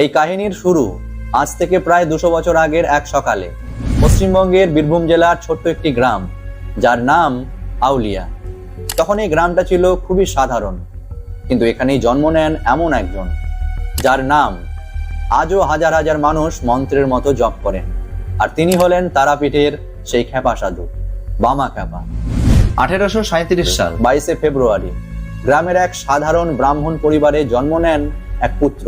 এই কাহিনীর শুরু আজ থেকে প্রায় দুশো বছর আগের এক সকালে। পশ্চিমবঙ্গের বীরভূম জেলার ছোট্ট একটি গ্রাম, যার নাম আউলিয়া। তখন এই গ্রামটা ছিল খুবই সাধারণ, কিন্তু এখানেই জন্ম নেন এমন একজন, যার নাম আজও হাজার হাজার মানুষ মন্ত্রের মতো জপ করেন, আর তিনি হলেন তারাপীঠের সেই খেপা সাধু, বামা খেপা আঠেরোশো সাঁত্রিশ সাল, বাইশে ফেব্রুয়ারি, গ্রামের এক সাধারণ ব্রাহ্মণ পরিবারে জন্ম নেন এক পুত্র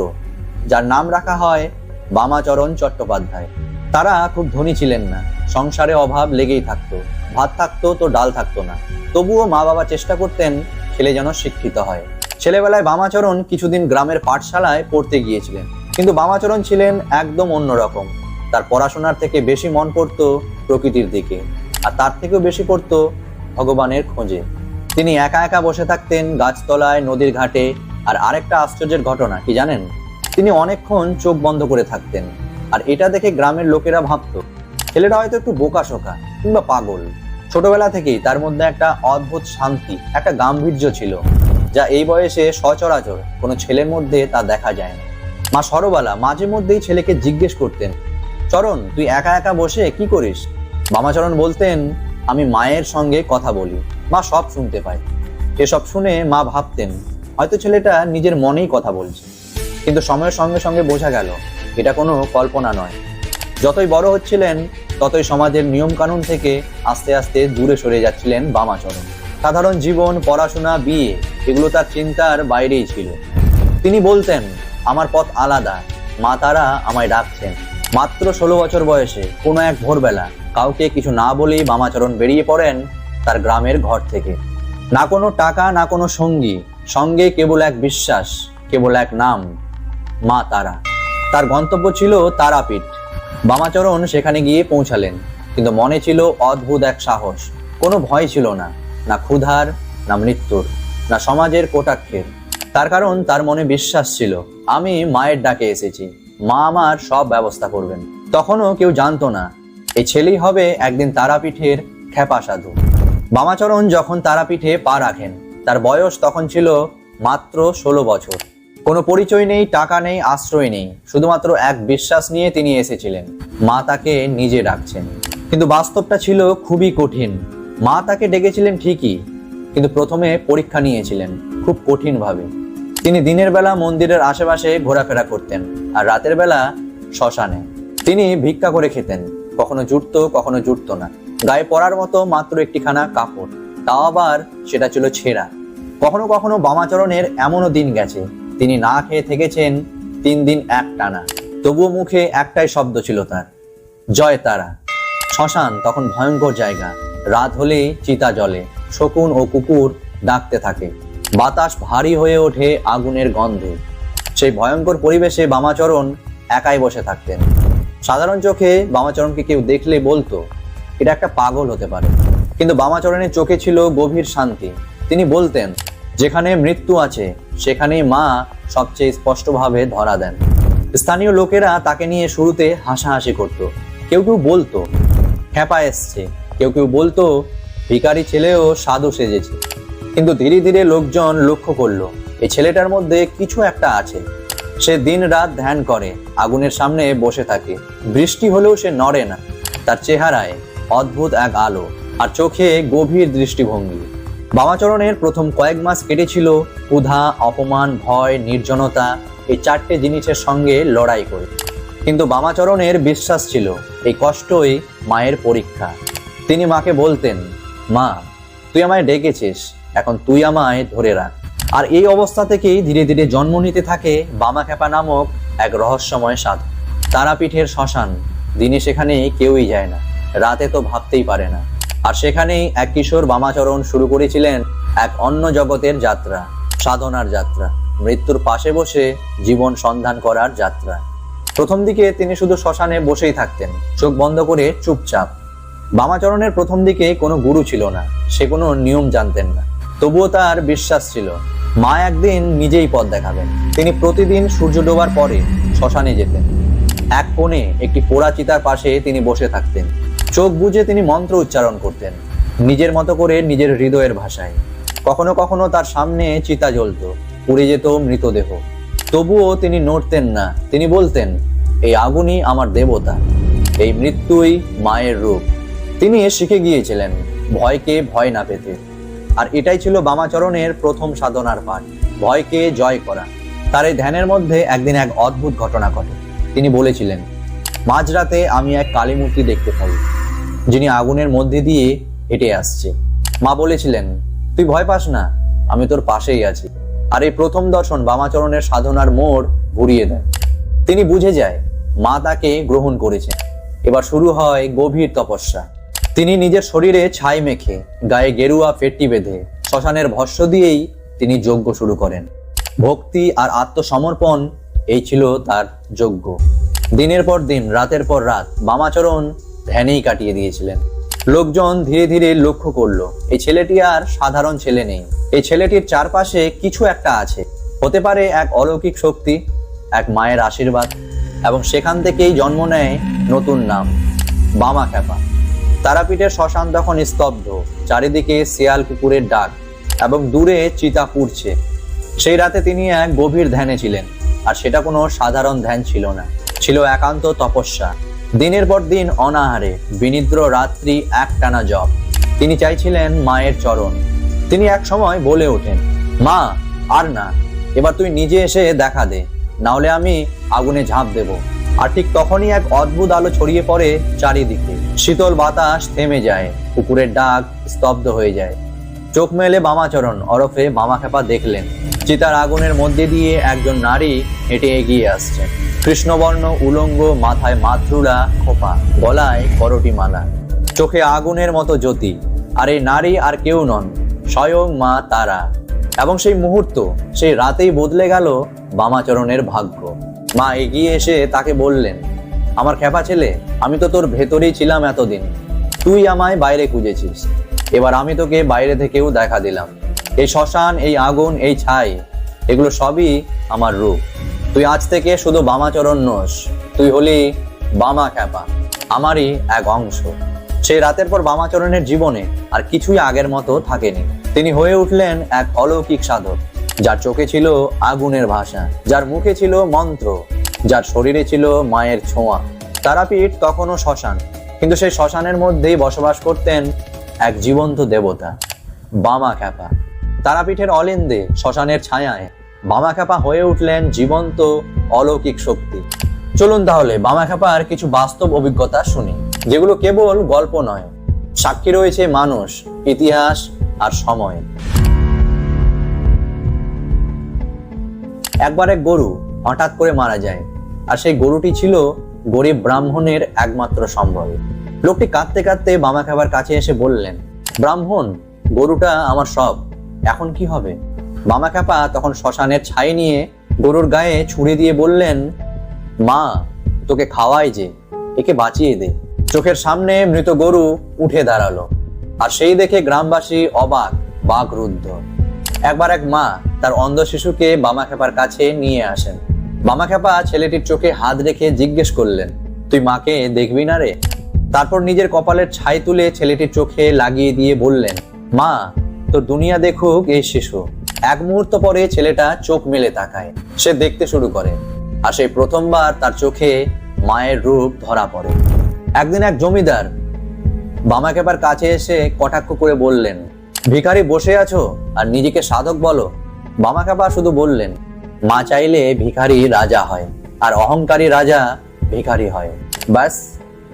যার নাম রাখা হয় বামাচরণ চট্টোপাধ্যায়। তারা খুব ধনী ছিলেন না। সংসারে অভাব লেগেই থাকতো। ভাত থাকতো তো ডাল থাকতো না। তবুও মা বাবা চেষ্টা করতেন ছেলে যেন শিক্ষিত হয়। ছেলেবেলায় বামাচরণ কিছুদিন গ্রামের পাঠশালায় পড়তে গিয়েছিলেন। কিন্তু বামাচরণ ছিলেন একদম অন্যরকম। তার পড়াশোনার থেকে বেশি মন পড়তো প্রকৃতির দিকে। আর তার থেকেও বেশি পড়তো ভগবানের খোঁজে। তিনি একা একা বসে থাকতেন গাছতলায়, নদীর ঘাটে। আর আরেকটা আশ্চর্যের ঘটনা, কি জানেন? তিনি অনেকক্ষণ চোখ বন্ধ করে থাকতেন। আর এটা দেখে গ্রামের লোকেরা ভাবত, ছেলেটা হয়তো একটু বোকাশোকা কিংবা পাগল। ছোটবেলা থেকেই তার মধ্যে একটা অদ্ভুত শান্তি, একটা গাম্ভীর্য ছিল, যা এই বয়সে সচরাচর কোনো ছেলের মধ্যে তা দেখা যায় না। মা সরবালা মাঝে মধ্যেই ছেলেকে জিজ্ঞেস করতেন, চরণ, তুই একা একা বসে কি করিস? মামাচরণ বলতেন, আমি মায়ের সঙ্গে কথা বলি, মা সব শুনতে পায়। এসব শুনে মা ভাবতেন, হয়তো ছেলেটা নিজের মনেই কথা বলছে। কিন্তু সময়ের সঙ্গে সঙ্গে বোঝা গেল, এটা কোনো কল্পনা নয়। যতই বড় হচ্ছিলেন, ততই সমাজের নিয়ম কানুন থেকে আস্তে আস্তে দূরে সরে যাচ্ছিলেন বামাচরণ। সাধারণ জীবন, পড়াশোনা, বিয়ে, এগুলো তার চিন্তার বাইরেই ছিল। তিনি বলতেন, আমার পথ আলাদা, মা তারা আমায় ডাকছেন। মাত্র ষোলো বছর বয়সে, কোনো এক ভোরবেলা, কাউকে কিছু না বলেই বামাচরণ বেরিয়ে পড়েন তার গ্রামের ঘর থেকে। না কোনো টাকা, না কোনো সঙ্গী, সঙ্গে কেবল এক বিশ্বাস, কেবল এক নাম মা তারা। তার গন্তব্য ছিল তারাপীঠ। বামাচরণ সেখানে গিয়ে পৌঁছালেন। কিন্তু মনে ছিল অদ্ভুত এক সাহস। কোনো ভয় ছিল না না ক্ষুধার, না মৃত্যুর, না সমাজের কোটাক্ষের। তার কারণ তার মনে বিশ্বাস ছিল, আমি মায়ের ডাকে এসেছি। মা আমার সব ব্যবস্থা করবেন। তখনও কেউ জানতো না, এই ছেলেই হবে একদিন তারাপীঠের খেপা সাধু। বামাচরণ যখন তারাপীঠে পা রাখেন, তার বয়স তখন ছিল মাত্র ষোলো বছর। কোনো পরিচয় নেই, টাকা নেই, আশ্রয় নেই। শুধুমাত্র এক বিশ্বাস নিয়ে তিনি এসেছিলেন। মা তাকে নিজে ডাকছেন। কিন্তু বাস্তবটা ছিল খুবই কঠিন। মা তাকে ডেকেছিলেন ঠিকই, কিন্তু প্রথমে পরীক্ষা নিয়েছিলেন খুব কঠিনভাবে। তিনি দিনের বেলা মন্দিরের আশেপাশে ঘোরাফেরা করতেন আর রাতের বেলা শ্মশানে। তিনি ভিক্ষা করে খেতেন, কখনো জুটতো কখনো জুটতো না। গায়ে পরার মতো মাত্র একটিখানা কাপড়। তাও আবার সেটা ছিল ছেঁড়া। কখনো কখনো বামাচরণের এমনও দিন গেছে তিনি না খেয়ে থেকেছেন তিন দিন এক টানা। তবুও মুখে একটাই শব্দ ছিল তার, জয় তারা। শ্মশান তখন ভয়ঙ্কর জায়গা, রাত হলেই চিতা জলে, শকুন ও কুকুর ডাকতে থাকে। বাতাস ভারী হয়ে ওঠে আগুনের গন্ধে। সেই ভয়ঙ্কর পরিবেশে বামাচরণ একাই বসে থাকতেন। সাধারণ চোখে বামাচরণকে কেউ দেখলে বলতো, এটা একটা পাগল হতে পারে। কিন্তু বামাচরণের চোখে ছিল গভীর শান্তি। তিনি বলতেন যেখানে মৃত্যু আছে, সেখানেই মা সবচেয়ে স্পষ্টভাবে ধরা দেন। স্থানীয় লোকেরা তাকে নিয়ে শুরুতে হাসাহাসি করত। কেউ কেউ বলতো খেপা এসছে। কেউ কেউ বলতো, ভিখারি ছেলেও সাধু সেজেছে। কিন্তু ধীরে ধীরে লোকজন লক্ষ্য করল, এই ছেলেটার মধ্যে কিছু একটা আছে। সে দিন রাত ধ্যান করে, আগুনের সামনে বসে থাকে। বৃষ্টি হলেও সে নড়ে না। তার চেহারায় অদ্ভুত এক আলো, আর চোখে গভীর দৃষ্টিভঙ্গি। বামাচরণের প্রথম কয়েক মাস কেটেছিল ক্ষুধা, অপমান, ভয়, নির্জনতা, এই চারটে জিনিসের সঙ্গে লড়াই করে। কিন্তু বামাচরণের বিশ্বাস ছিল, এই কষ্টই মায়ের পরীক্ষা। তিনি মাকে বলতেন, মা, তুই আমায় ডেকেছিস, এখন তুই আমায় ধরে রাখ। আর এই অবস্থা থেকেই ধীরে ধীরে জন্ম নিতে থাকে বামাখ্যাপা নামক এক রহস্যময় সাধু। তারাপীঠের শ্মশান দিনে সেখানে কেউই যায় না, রাতে তো ভাবতেই পারে না। আর সেখানেই এক কিশোর বামাচরণ শুরু করেছিলেন এক অন্য জগতের যাত্রা, সাধনার যাত্রা, মৃত্যুর পাশে বসে জীবন সন্ধান করার যাত্রা। প্রথম দিকে তিনি শুধু শ্মশানে বসেই থাকতেন, চোখ বন্ধ করে চুপচাপ। বামাচরণের প্রথম দিকে কোনো গুরু ছিল না, সে কোনো নিয়ম জানতেন না। তবুও তার বিশ্বাস ছিল, মা একদিন নিজেই পথ দেখাবেন। তিনি প্রতিদিন সূর্য ডোবার পরে শ্মশানে যেতেন। এক কোণে একটি পোড়া চিতার পাশে তিনি বসে থাকতেন। চোখ বুজে তিনি মন্ত্র উচ্চারণ করতেন, নিজের মতো করে নিজের হৃদয়ের ভাষায়। কখনো কখনো তার সামনে চিতা জ্বলত পুড়ে যেত মৃতদেহ। তবুও তিনি নড়তেন না। তিনি বলতেন, এই আগুনই আমার দেবতা, এই মৃত্যুই মায়ের রূপ। তিনি শিখে গিয়েছিলেন, ভয়কে ভয় না পেতে। আর এটাই ছিল বামাচরণের প্রথম সাধনার পাঠ, ভয়কে জয় করা। তার এই ধ্যানের মধ্যে একদিন এক অদ্ভুত ঘটনা ঘটে। তিনি বলেছিলেন, মাঝরাতে আমি এক কালী মূর্তি দেখতে পাই। যিনি আগুনের মধ্যে দিয়ে হেঁটে আসছে। মা বলেছিলেন, তুই ভয় পাস না, আমি তোর পাশেই আছি। আর এই প্রথম দর্শন বামাচরণের সাধনার মোড় ঘুরিয়ে দেয়। তিনি বুঝে যায়, মা তাকে গ্রহণ করেছেন। এবার শুরু হয় গভীর তপস্যা। তিনি নিজের শরীরে ছাই মেখে, গায়ে গেরুয়া ফেটটি বেঁধে, শ্মশানের ভস্য দিয়েই তিনি যজ্ঞ শুরু করেন। ভক্তি আর আত্মসমর্পণ, এই ছিল তার যজ্ঞ। দিনের পর দিন, রাতের পর রাত, বামাচরণ ধ্যানেই কাটিয়ে দিয়েছিলেন। লোকজন ধীরে ধীরে লক্ষ্য করল, এই ছেলেটি আর সাধারণ ছেলে নেই। এই ছেলেটির চারপাশে কিছু একটা আছে। হতে পারে এক অলৌকিক শক্তি, এক মায়ের আশীর্বাদ, এবং সেখান থেকেই জন্ম নেয় নতুন নাম, বামা খ্যাপা। তারাপীঠের শ্মশান তখন স্তব্ধ, চারিদিকে শিয়াল কুকুরের ডাক, এবং দূরে চিতা পুড়ছে। সেই রাতে তিনি এক গভীর ধ্যানে ছিলেন, আর সেটা কোনো সাধারণ ধ্যান ছিল না। ছিল একান্ত তপস্যা। দিনের পর দিন অনাহারে, বিনিদ্র রাত্রি একটানা জপ। তিনি চাইছিলেন মায়ের চরণ। তিনি এক সময় বলে ওঠেন, মা, আর না, এবার তুই নিজে এসে দেখা দে না হলে আমি আগুনে ঝাঁপ দেব। আর ঠিক তখনই এক অদ্ভুত আলো ছড়িয়ে পড়ে চারিদিকে। শীতল বাতাস থেমে যায় কুকুরের ডাক স্তব্ধ হয়ে যায়। চোখ মেলে বামাচরণ ওরফে বামাখ্যাপা দেখলেন। চিতার আগুনের মধ্যে দিয়ে একজন নারী হেঁটে এগিয়ে আসছে। কৃষ্ণবর্ণ, উলঙ্গ, মাথায় মাতৃরা খোপা, গলায় করটি মালা। চোখে আগুনের মতো জ্যোতি। আর এই নারী আর কেউ নন, স্বয়ং মা তারা। এবং সেই মুহূর্ত, সেই রাতেই বদলে গেল বামাচরণের ভাগ্য। মা এগিয়ে এসে তাকে বললেন, আমার খেপা ছেলে, আমি তো তোর ভেতরেই ছিলাম এতদিন। তুই আমায় বাইরে খুঁজেছিস। এবার আমি তোকে বাইরে থেকেও দেখা দিলাম। এই শ্মশান, এই আগুন, এই ছাই, এগুলো সবই আমার রূপ। তুই আজ থেকে শুধু বামাচরণ নোস, তুই হলি বামা খ্যাপা, আমারই এক অংশ। সেই রাতের পর বামাচরণের জীবনে আর কিছুই আগের মতো থাকেনি। তিনি হয়ে উঠলেন এক অলৌকিক সাধক, যার চোখে ছিল আগুনের ভাষা, যার মুখে ছিল মন্ত্র, যার শরীরে ছিল মায়ের ছোঁয়া। তারাপীঠ তখনও শ্মশান, কিন্তু সেই শ্মশানের মধ্যেই বসবাস করতেন এক জীবন্ত দেবতা, বামা খ্যাপা। তারাপীঠের অলিন্দে শ্মশানের ছায়ায় বামা খ্যাপা হয়ে উঠলেন জীবন্ত অলৌকিক শক্তি। চলুন তাহলে বামা খ্যাপার কিছু বাস্তব অভিজ্ঞতা শুনি, যেগুলো কেবল গল্প নয়। সাক্ষী রয়েছে মানুষ, ইতিহাস আর সময়। একবার এক গরু হঠাৎ করে মারা যায়, আর সেই গরুটি ছিল গরিব ব্রাহ্মণের একমাত্র সম্বল। লোকটি কাঁদতে কাঁদতে বামা খাবার কাছে এসে বললেন, ব্রাহ্মণ, গরুটা আমার সব। এখন কি হবে? বামা খ্যাপা তখন শ্মশানের ছাই নিয়ে গরুর গায়ে ছুঁড়ে দিয়ে বললেন, মা, তোকে খাওয়াই যে, একে বাঁচিয়ে দে। চোখের সামনে মৃত গরু উঠে দাঁড়াল আর সেই দেখে গ্রামবাসী অবাক বাঘ রুদ্ধ একবার এক মা তার অন্ধ শিশুকে বামা খেপার কাছে নিয়ে আসেন। বামা খেপা ছেলেটির চোখে হাত রেখে জিজ্ঞেস করলেন, তুই মাকে দেখবি না রে? তারপর নিজের কপালের ছাই তুলে ছেলেটির চোখে লাগিয়ে দিয়ে বললেন, মা তোর দুনিয়া দেখুক, এই শিশু। এক মুহূর্ত পরে ছেলেটা চোখ মেলে তাকায়। সে দেখতে শুরু করে। আর সেই প্রথমবার তার চোখে মায়ের রূপ ধরা পড়ে। একদিন এক জমিদার বামাকেপার কাছে এসে কটাক্ষ করে বললেন, ভিখারি বসে আছো? আর নিজেকে সাধক বলো। বামাকাপা শুধু বললেন, মা চাইলে ভিখারি রাজা হয়, আর অহংকারী রাজা ভিখারি হয়। ব্যাস,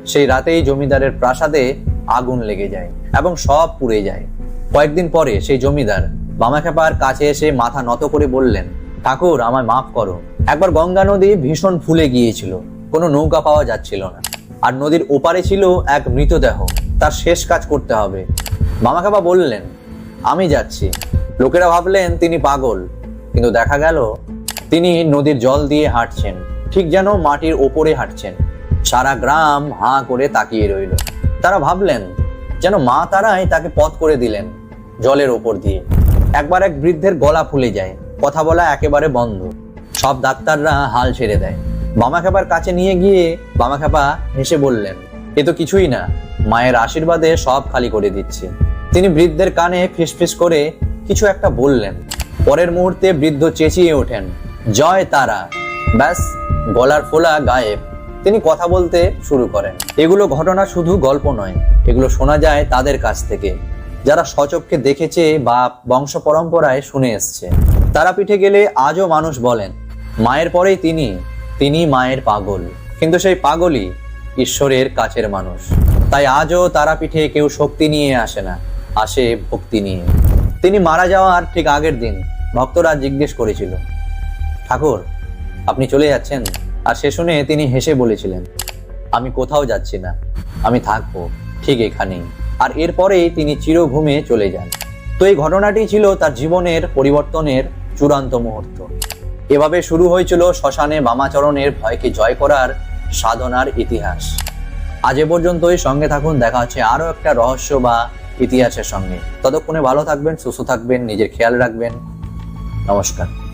সেই রাতেই জমিদারের প্রাসাদে আগুন লেগে যায় এবং সব পুড়ে যায়। কয়েকদিন পরে সেই জমিদার বামাখ্যাপার কাছে এসে মাথা নত করে বললেন, ঠাকুর, আমায় মাফ করো। একবার গঙ্গা নদী ভীষণ ফুলে গিয়েছিল। কোনো নৌকা পাওয়া যাচ্ছিল না। আর নদীর ওপারে ছিল এক মৃতদেহ। তার শেষ কাজ করতে হবে। বামাখ্যাপা বললেন, আমি যাচ্ছি। লোকেরা ভাবলেন, তিনি পাগল। কিন্তু দেখা গেল, তিনি নদীর জল দিয়ে হাঁটছেন। ঠিক যেন মাটির ওপরে হাঁটছেন। সারা গ্রাম হাঁ করে তাকিয়ে রইল। তারা ভাবলেন যেন মা তারাই তাকে পথ করে দিলেন জলের ওপর দিয়ে। একবার এক বৃদ্ধের গলা ফুলে যায়, কথা বলা একেবারে বন্ধ। সব ডাক্তাররা হাল ছেড়ে দেয়। বামাখ্যাপার কাছে নিয়ে গিয়ে বামাখ্যাপা হেসে বললেন, এ তো কিছুই না, মায়ের আশীর্বাদে সব খালি করে দিচ্ছে। তিনি বৃদ্ধের কানে ফিস ফিসফিস করে কিছু একটা বললেন। পরের মুহূর্তে বৃদ্ধ চেঁচিয়ে ওঠেন, জয় তারা। ব্যাস, গলার ফোলা গায়েব। তিনি কথা বলতে শুরু করেন। এগুলো ঘটনা শুধু গল্প নয়, এগুলো শোনা যায় তাদের কাছ থেকে। যারা সচক্ষে দেখেছে বা বংশ পরম্পরায় শুনে এসছে। তারাপীঠে গেলে আজও মানুষ বলেন, মায়ের পরেই তিনি তিনি মায়ের পাগল। কিন্তু সেই পাগলই ঈশ্বরের কাছের মানুষ। তাই আজও তারাপীঠে কেউ শক্তি নিয়ে আসে না, আসে ভক্তি নিয়ে। তিনি মারা যাওয়ার ঠিক আগের দিন ভক্তরা জিজ্ঞেস করেছিল, ঠাকুর, আপনি চলে যাচ্ছেন? আর সে শুনে তিনি হেসে বলেছিলেন, আমি কোথাও যাচ্ছি না, আমি থাকব ঠিক এখানেই। আর এরপরেই তিনি চিরঘুমে চলে যান। তো এই ঘটনাটি ছিল তার জীবনের পরিবর্তনের চূড়ান্ত মুহূর্ত। এভাবে শুরু হয়েছিল শ্মশানে বামাচরণের ভয়কে জয় করার সাধনার ইতিহাস। আজ এ পর্যন্তই, সঙ্গে থাকুন, দেখা হচ্ছে আরও একটা রহস্য বা ইতিহাসের সঙ্গে। ততক্ষণে ভালো থাকবেন, সুস্থ থাকবেন, নিজের খেয়াল রাখবেন। নমস্কার।